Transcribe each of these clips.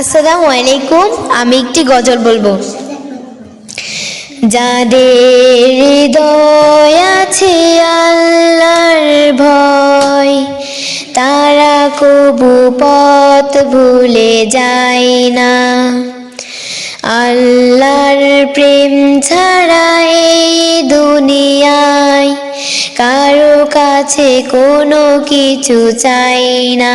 আসসালামু আলাইকুম, আমি একটি গজল বলব। যাদের হৃদয় আছে আল্লাহর ভয়, তারা কবু পথ ভুলে যায় না। আল্লাহর প্রেম ছাড়া এই দুনিয়ায় কারও কাছে কোনো কিছু চাই না।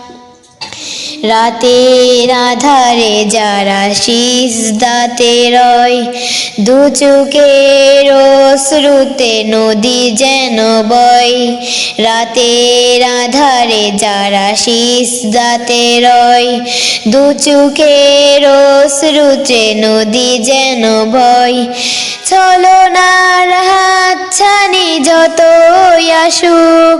রাতের আধারে যারা শীষ দাতে রয়, দু চোখের শ্রুতে নদী যেন বয়। রাতের আধারে যারা শীষ দাতে রয়, দু চোখের শ্রুতে নদী যেন বয়। ছলনার হাত ছানি যতই আসুক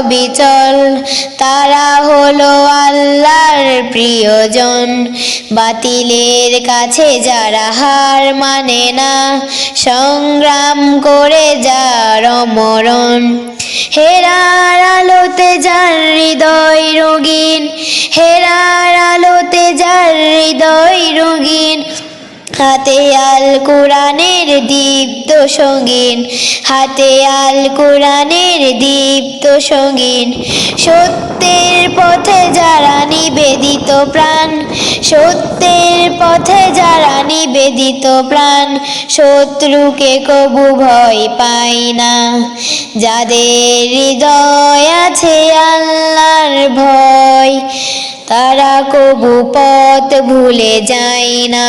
অবিচল তারা হলো আল্লাহর প্রিয়জন। বাতিলের কাছে যারা হার মানে না, সংগ্রাম করে যার মরণ হেরার আলোতে যার হৃদয় রঙিন, হেরার আলোতে যার হৃদয় রঙিন হাতে আল কোরআনের দীপ্ত সঙ্গীন, হাতে আল কোরআনের দীপ্ত সঙ্গীন। সত্যের পথে যারা নিবেদিত প্রাণ, সত্যের পথে যারা নিবেদিত প্রাণ, শত্রুকে কবু ভয় পায় না। যাদের হৃদয় আছে আল্লাহর ভয়, তারা কবু পথ ভুলে যায় না।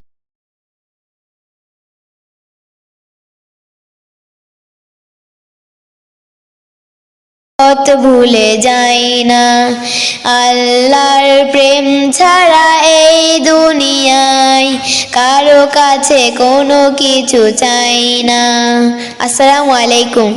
পথ ভুলে যাই না। আল্লাহর প্রেম ছাড়া এই দুনিয়ায় কারও কাছে কোনো কিছু চাই না। আসসালামু আলাইকুম।